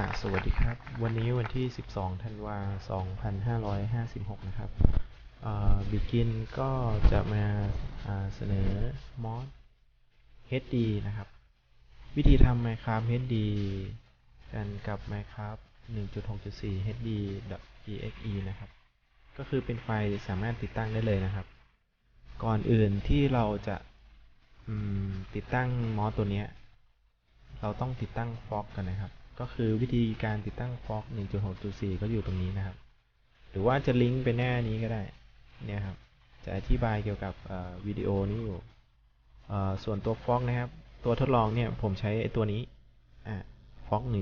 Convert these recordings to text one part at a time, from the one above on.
อ่าสวัสดีครับ วันนี้วันที่ 12 ธันวา2556 นะครับอ่าบิกินก็จะมาอ่าเสนอมอด HD นะครับ วิธีทำ Minecraft HD กันกับ Minecraft 1.6.4 HD.exe นะครับ ก็คือเป็นไฟล์สามารถติดตั้งได้เลยนะครับ ก่อนอื่นที่เราจะติดตั้งมอสตัวนี้ เราต้องติดตั้งฟอกกันนะครับ ก็คือวิธีการติดตั้งฟอก1.6.4 ก็อยู่ตรงนี้นะครับ หรือว่าจะลิงก์ไปหน้านี้ก็ได้เนี่ยครับจะอธิบายเกี่ยวกับวิดีโอนี้อยู่ส่วนตัวฟอกนะครับ ตัวทดลองเนี่ยผมใช้ตัวนี้อะฟอก1.6.4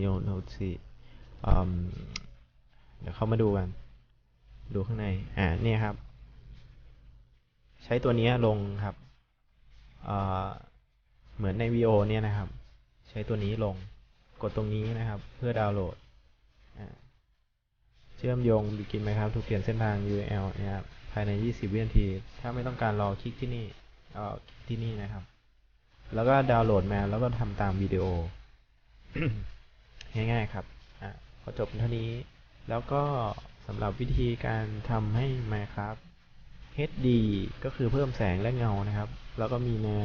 เดี๋ยวเข้ามาดูกัน ดูข้างในอ่าเนี่ยครับ ใช้ตัวนี้ลงครับเเหมือนในวีโอเนี่ยนะครับ ใช้ตัวนี้ลง กดตรงนี้นะครับ เพื่อดาวน์โหลด เชื่อมโยงบิกินไหมครับถูกเปลี่ยนเส้นทาง URL นะครับ ภายใน 20 วินาที ถ้าไม่ต้องการรอคลิกที่นี่ก็คลิกที่นี่นะครับ แล้วก็ดาวน์โหลดมาแล้วก็ทำตามวิดีโอ ง่ายๆครับอะพอจบเท่านี้ แล้วก็สำหรับวิธีการทำให้ Minecraft HD ก็คือเพิ่มแสงและเงานะครับ แล้วก็มีน้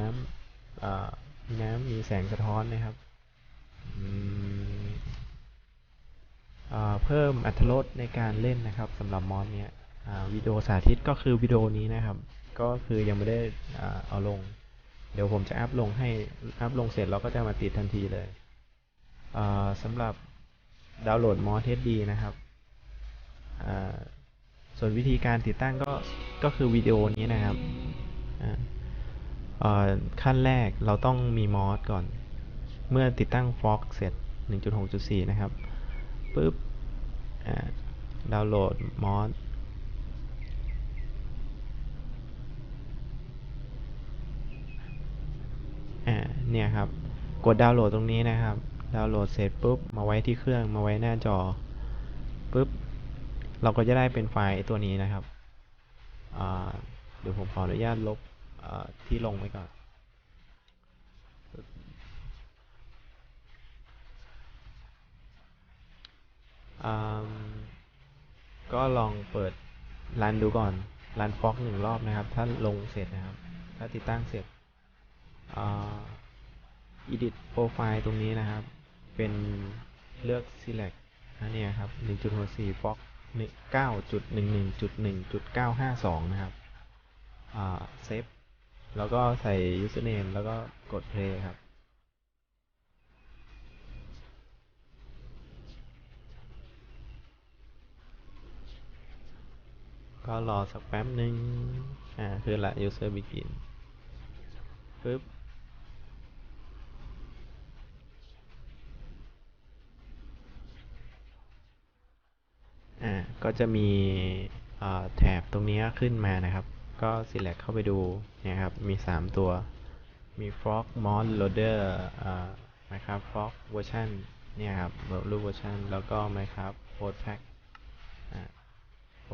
ำมีน้ำมีแสงสะท้อนนะครับ เพิ่มอรรถรสในการเล่นนะครับสำหรับมอสเนี้ยวิดีโอสาธิตก็คือวิดีโอนี้นะครับ ก็คือยังไม่ได้เอาลง เดี๋ยวผมจะอัพลงให้อัพลงเสร็จเราก็จะมาติดทันทีเลยสำหรับดาวน์โหลดมอส HD นะครับส่วนวิธีการติดตั้งก็ก็คือวิดีโอนี้นะครับขั้นแรกเราต้องมีมอสก่อน เมื่อติดตั้ง Fox เสร็จ 1.6.4 นะครับปุ๊บดาวน์โหลดมอสอ่าเนี่ยครับ กดดาวน์โหลดตรงนี้นะครับ ดาวน์โหลดเสร็จปุ๊บ มาไว้ที่เครื่อง มาไว้หน้าจอปุ๊บ เราก็จะได้เป็นไฟล์ตัวนี้นะครับ เดี๋ยวผมขออนุญาตลบที่ลงไว้ก่อน ก็ลองเปิดรันดูก่อนรันฟอกหนึ่งรอบนะครับ ถ้าลงเสร็จนะครับ ถ้าติดตั้งเสร็จอ edit profile ตรงนี้นะครับ เป็นเลือก select นะเนี่ยครับ 1.64 fog 9.11.1.952 นะครับเซฟ แล้วก็ใส่ username แล้วก็กด play ครับ ก็รอสักแป๊บหนึ่งอ่าคือละ user begin ปึ๊บอ่าก็จะมีอ่าแถบตรงนี้ขึ้นมานะครับ ก็ select เข้าไปดูเนี่ยครับ มี 3 ตัว มี frog mod loader อ่า minecraft frog version เนี่ยครับรูป version แล้วก็ minecraft code pack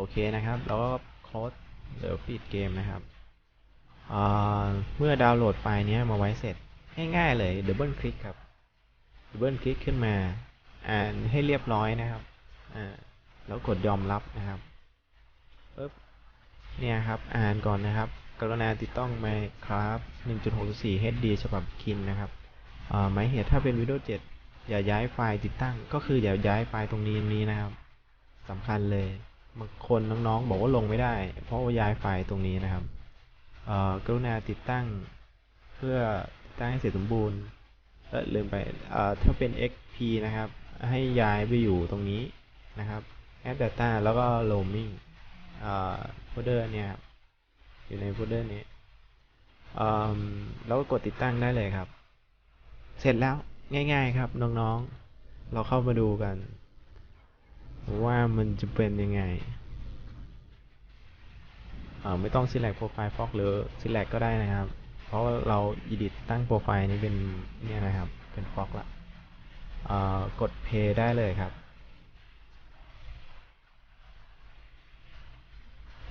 เคนะครับ แล้วก็โค้ดเดี๋ยวปิดเกมนะครับ เมื่อดาวน์โหลดไฟล์นี้มาไว้เสร็จ ง่ายๆเลยดับเบิลคลิกครับดับเบิลคลิกขึ้นมา อ่านให้เรียบร้อยนะครับ อ่า แล้วกดยอมรับนะครับปึ๊บเนี่ยครับ อ่านก่อนนะครับ กรุณาติดต้อง Minecraft 1.6.4 HD ฉบับคินนะครับหมายเหตุถ้าเป็น Windows 7 อย่าย้ายไฟล์ติดตั้ง ก็คืออย่าย้ายไฟล์ตรงนี้นี้นะครับสำคัญเลย บางคนน้องๆบอกว่าลงไม่ได้ เพราะว่าย้ายไฟล์ตรงนี้นะครับเอ่อกรุณาติดตั้งเพื่อติดตั้งให้เสร็จสมบูรณ์เออลืมไปเอ่อถ้าเป็น XP นะครับ ให้ย้ายไปอยู่ตรงนี้นะครับ add data แล้วก็ roaming เอ่อโฟลเดอร์เนี่ยครับอยู่ในโฟลเดอร์นี้เอ่อแล้วก็กดติดตั้งได้เลยครับ เสร็จแล้วง่าย ๆ ครับน้องๆ เราเข้ามาดูกัน ว่ามันจะเป็นยังไงอ่อไม่ต้อง select profile fog หรือ select ก็ได้นะครับ เพราะเรา edit ตั้งโปรไฟล์นี้เป็นเนี่ยนะครับ เป็น fog ละเอ่อกด play ได้เลยครับ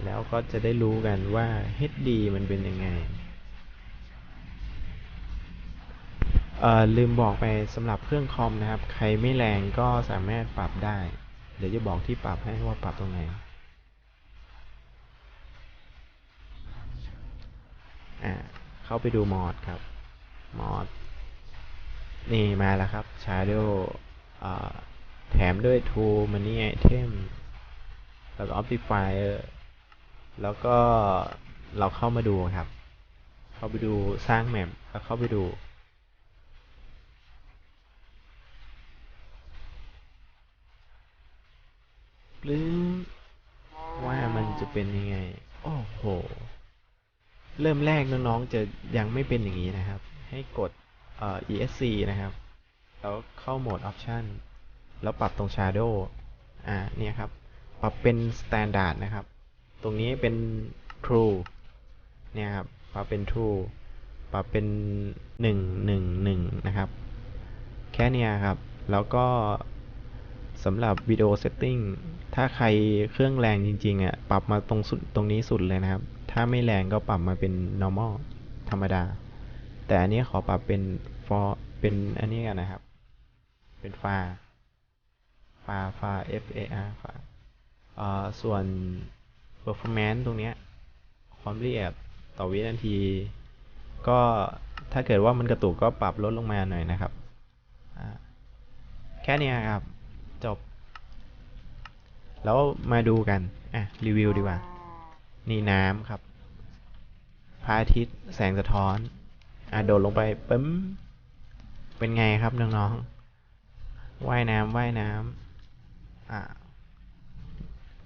แล้วก็จะได้รู้กันว่า HD มันเป็นยังไงเอ่อลืมบอกไปสำหรับเครื่องคอมนะครับ ใครไม่แรงก็สามารถปรับได้ เดี๋ยวจะบอกที่ปรับให้ว่าปรับตรงไหน อ่า เข้าไปดูมอดครับมอดนี่มาแล้วครับ Shadow แถมด้วย Tool Money Item แล้วก็ Optifier แล้วก็เราเข้ามาดูครับ เข้าไปดูสร้างแมปแล้วเข้าไปดู ปลื้มว่ามันจะเป็นยังไง โอ้โห เริ่มแรกน้องๆจะยังไม่เป็นอย่างนี้นะครับ ให้กดเอ่อ ESC นะครับ แล้วเข้าโหมด Option แล้วปรับตรง Shadow อ่า เนี่ยครับ ปรับเป็น Standard นะครับ ตรงนี้เป็น True เนี่ยครับ ปรับเป็น True ปรับเป็น 1 1 1 นะครับ แค่เนี้ยครับ แล้วก็ สำหรับวิดีโอเซตติ้งถ้าใครเครื่องแรงจริงๆอะปรับมาตรงสุดตรงนี้สุดเลยนะครับ ถ้าไม่แรงก็ปรับมาเป็น normal ธรรมดา แต่อันนี้ขอปรับเป็น for เป็นอันนี้กันนะครับ เป็นฟาฟาฟา F A R ฟาอ่อส่วน performance ตรงเนี้ยความละเอียดต่อวินาที ก็ถ้าเกิดว่ามันกระตุกก็ปรับลดลงมาหน่อยนะครับ แค่นี้ครับ จบ แล้วมาดูกัน อะ รีวิวดีกว่า นี่น้ำครับพระอาทิตย์แสงสะท้อน อะ โดดลงไปปึ้มเป็นไงครับน้องๆว่ายน้ำว่ายน้ำอะ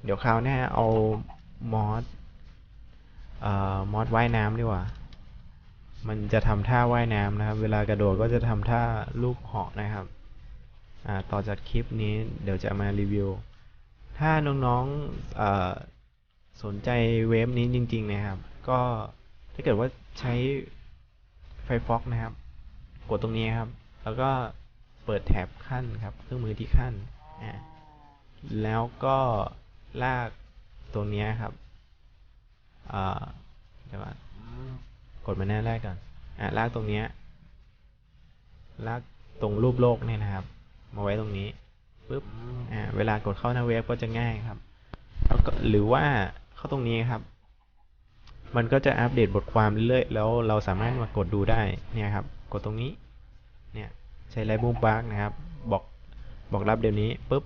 เดี๋ยวคราวหน้าเอามอสเอ่อมอสว่ายน้ำดีกว่า มันจะทำท่าว่ายน้ำนะครับ เวลากระโดดก็จะทำท่าลูกเหาะนะครับ ต่อจากคลิปนี้เดี๋ยวจะมารีวิว ถ้าน้องๆสนใจเว็บนี้จริง ๆ นะครับ ก็ถ้าเกิดว่าใช้ Firefox นะครับ กดตรงนี้ครับ แล้วก็เปิดแท็บขั้นครับ เครื่องมือที่ขั้น แล้วก็ลากตัวนี้ครับเดี๋ยวก่อนกดมาหน้าแรกก่อนอลากตรงนี้ลากตรงรูปโลกเนี่ยนะครับ มาไว้ตรงนี้ปุ๊บอ่าเวลากดเข้าหน้าเว็บก็จะง่ายครับแล้วก็หรือว่าเข้าตรงนี้ครับ มันก็จะอัปเดตบทความเรื่อยๆแล้วเราสามารถมากดดูได้เนี่ยครับ กดตรงนี้เนี่ยใช้ไลบูมบาร์กนะครับ บอกบอกรับเดี๋ยวนี้ปุ๊บ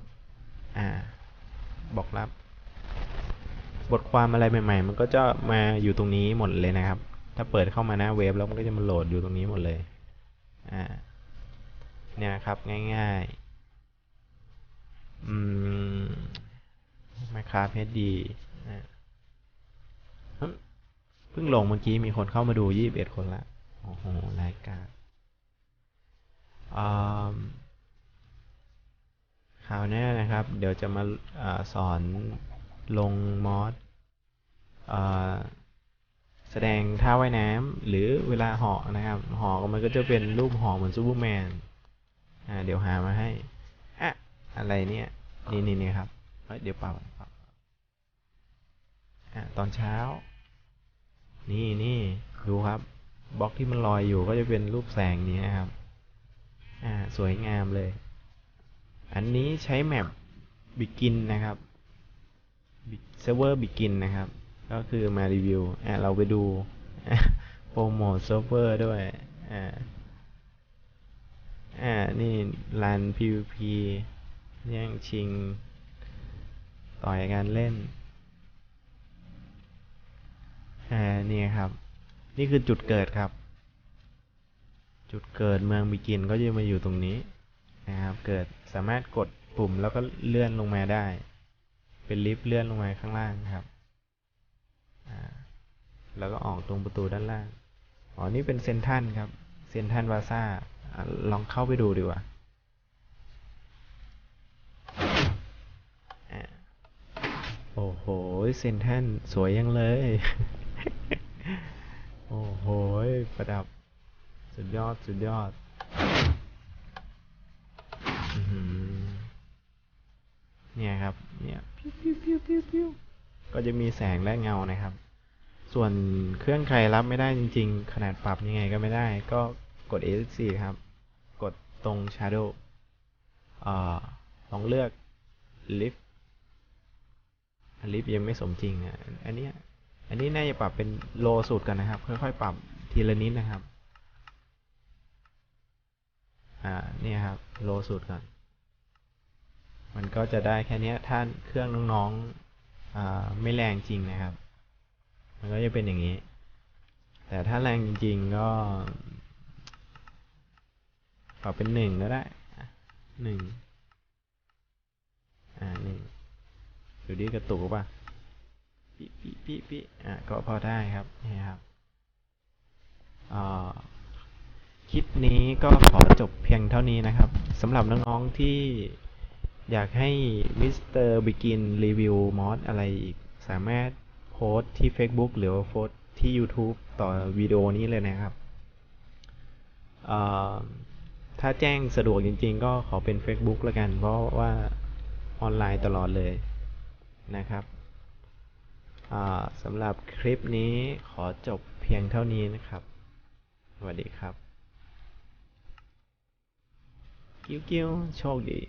อ่าบอกรับ บทความอะไรใหม่ ๆ มันก็จะมาอยู่ตรงนี้หมดเลยนะครับ ถ้าเปิดเข้ามาหน้าเว็บแล้วมันก็จะมาโหลดอยู่ตรงนี้หมดเลยอ่า เนี่ยครับง่ายๆ อืม Minecraft HD อ่าเพิ่งลงเมื่อกี้มีคนเข้ามาดู21คนละ โอ้โห รายการอ่าคราวหน้านะครับ เดี๋ยวจะมาอาสอนลงมอสอ่าแสดงท่าว่ายน้ำหรือเวลาเหาะนะครับเหาะมันก็จะเป็นรูปเหาะเหมือนซูเปอร์แมน อ่าเดี๋ยวหามาให้อะอะไรเนี่ยนี่นี่นี่ครับเฮ้ยเดี๋ยวเปล่าเปล่าอ่าตอนเช้า นี่นี่ดูครับบล็อกที่มันลอยอยู่ก็จะเป็นรูปแสงนี้นะครับ อ่าสวยงามเลย อันนี้ใช้แมปบิกินนะครับเซิร์ฟเวอร์บิกินนะครับ ก็คือมารีวิวอ่าเราไปดูโปรโมทเซิร์ฟเวอร์ด้วยอ่า อ่า นี่รัน PVP แย่งชิง ต่อยกันเล่น อ่า นี่ครับ นี่คือจุดเกิดครับ จุดเกิดเมืองบิกินก็จะมาอยู่ตรงนี้นะครับ เกิดสามารถกดปุ่มแล้วก็เลื่อนลงมาได้ เป็นลิฟต์เลื่อนลงมาข้างล่างครับ อ่า แล้วก็ออกตรงประตูด้านล่าง อ๋อ นี่เป็นเซนทันครับ เซนทันวาซ่าอะ ลองเข้าไปดูดีกว่าโอ้โหเซนทันสวยยังเลย โอ้โหประดับ สุดยอด สุดยอดเนี่ยครับ เนี่ยพิวพิวพิวพิวพิวก็จะมีแสงและเงานะครับ ส่วนเครื่องใครรับไม่ได้จริง ๆ ขนาดปรับยังไงก็ไม่ได้ ก็ กด ESC ครับ กดตรง shadow อลองเลือก lift lift ยังไม่สมจริงอะอันนี้อันนี้น่าจะปรับเป็น low สุดกันนะครับ ค่อยๆ ปรับทีละนิดนะครับ อ่า นี่ครับ low สุดก่อน มันก็จะได้แค่นี้ถ้าเครื่องน้องๆ อ่า ไม่แรงจริงนะครับ มันก็จะเป็นอย่างนี้ แต่ถ้าแรงจริง ๆ ก็ ปรับเป็นหนึ่งก็ได้หนึ่งอ่าหนึ่งดูดิกระตุกป่ะปิปิปิปิอะก็พอได้ครับนี่ครับอ่าคลิปนี้ก็ขอจบเพียงเท่านี้นะครับสำหรับน้องๆที่อยากให้มิสเตอร์บิกินรีวิวมอสอะไรอีก สามารถโพสต์ที่ Facebook หรือโพสต์ที่ YouTube ต่อวิดีโอนี้เลยนะครับอ่า ถ้าแจ้งสะดวกจริง ๆ ก็ขอเป็น Facebook แล้วกัน เพราะว่าออนไลน์ตลอดเลยนะครับสำหรับคลิปนี้ขอจบเพียงเท่านี้นะครับ สวัสดีครับ กิ้วกิ้วโชคดี